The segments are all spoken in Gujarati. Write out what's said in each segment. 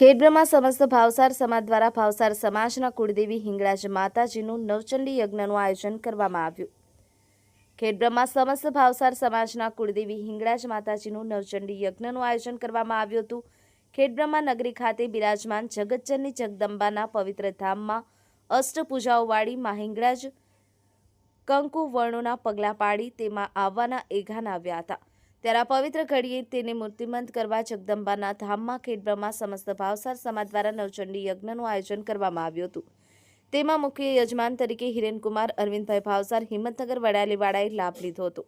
ખેડબ્રહ્મા સમસ્ત ભાવસાર સમાજ દ્વારા ભાવસાર સમાજના કુળદેવી હિંગળાજ માતાજીનું નવચંડી યજ્ઞનું આયોજન કરવામાં આવ્યું. ખેડબ્રહ્મા સમસ્ત ભાવસાર સમાજના કુળદેવી હિંગળાજ માતાજીનું નવચંડી યજ્ઞનું આયોજન કરવામાં આવ્યું હતું. ખેડબ્રહ્મા નગરી ખાતે બિરાજમાન જગતજનની જગદંબાના પવિત્ર ધામમાં અષ્ટપૂજાઓવાળી મા હિંગળાજ કંકુ વર્ણોના પગલાં પાડી તેમાં આવવાના એઘાન આવ્યા હતા. ત્યારે આ પવિત્ર ઘડીએ તેને મૂર્તિમંત કરવા જગદંબાના ધામમાં ખેડબ્રહ્મા સમસ્ત ભાવસાર સમાજ દ્વારા નવચંડી યજ્ઞનું આયોજન કરવામાં આવ્યું હતું. તેમાં મુખ્ય યજમાન તરીકે હિરેનકુમાર, અરવિંદભાઈ ભાવસાર, હિંમતનગર વડાલીવાડાએ લાભ લીધો હતો.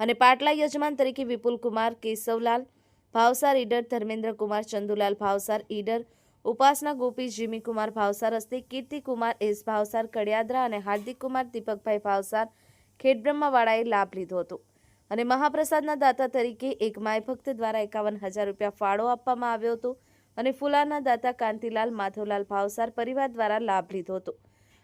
અને પાટલા યજમાન તરીકે વિપુલકુમાર કેશવલાલ, ભાવસાર ઈડર ધર્મેન્દ્રકુમાર ચંદુલાલ ભાવસાર, ઈડર ઉપાસના ગોપી જીમીકુમાર ભાવસાર હસ્તે કીર્તિકુમાર એસ ભાવસાર, કડિયાદરા અને હાર્દિકકુમાર, દીપકભાઈ ભાવસાર ખેડબ્રહ્માવાળાએ લાભ લીધો હતો. અને મહાપ્રસાદના દાતા તરીકે એક માય ભક્ત દ્વારા એકાવન હજાર રૂપિયા ફાળો આપવામાં આવ્યો હતો અને ફુલાના દાતા કાંતિલાલ માધવલાલ ભાવસાર પરિવાર દ્વારા લાભ લીધો હતો.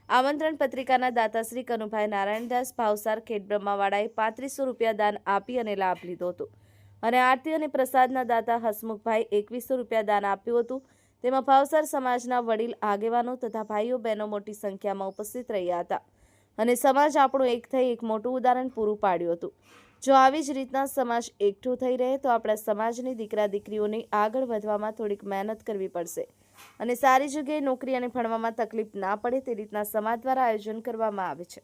આમંત્રણ પત્રિકાના દાતા શ્રી કનુભાઈ નારાયણદાસ ભાવસાર ખેડબ્રહ્માવાળાએ પાંત્રીસો રૂપિયા દાન આપી અને લાભ લીધો હતો. અને આરતી અને પ્રસાદના દાતા હસમુખભાઈ એકવીસો રૂપિયા દાન આપ્યું હતું. તેમાં ભાવસાર સમાજના વડીલ, આગેવાનો તથા ભાઈઓ બહેનો મોટી સંખ્યામાં ઉપસ્થિત રહ્યા હતા. અને સમાજ આપણું એક થઈ એક મોટું ઉદાહરણ પૂરું પાડ્યું હતું. જો આવી જ રીતના સમાજ એકઠો થઈ રહે તો આપણા સમાજની દીકરા દીકરીઓને આગળ વધવામાં થોડીક મહેનત કરવી પડશે. અને સારી જગ્યાએ નોકરી અને ભણવામાં તકલીફ ના પડે તે રીતના સમાજ દ્વારા આયોજન કરવામાં આવે છે.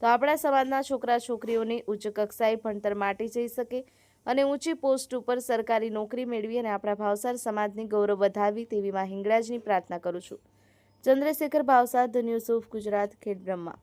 તો આપણા સમાજના છોકરા છોકરીઓને ઉચ્ચ કક્ષાએ ભણતર માટે જઈ શકે અને ઊંચી પોસ્ટ ઉપર સરકારી નોકરી મેળવી અને આપણા ભાવસાર સમાજની ગૌરવ વધારવી તેવી માં હિંગળાજની પ્રાર્થના કરું છું. Chandrashekhar Bhavsar, The News of Gujarat, Khedbrahma.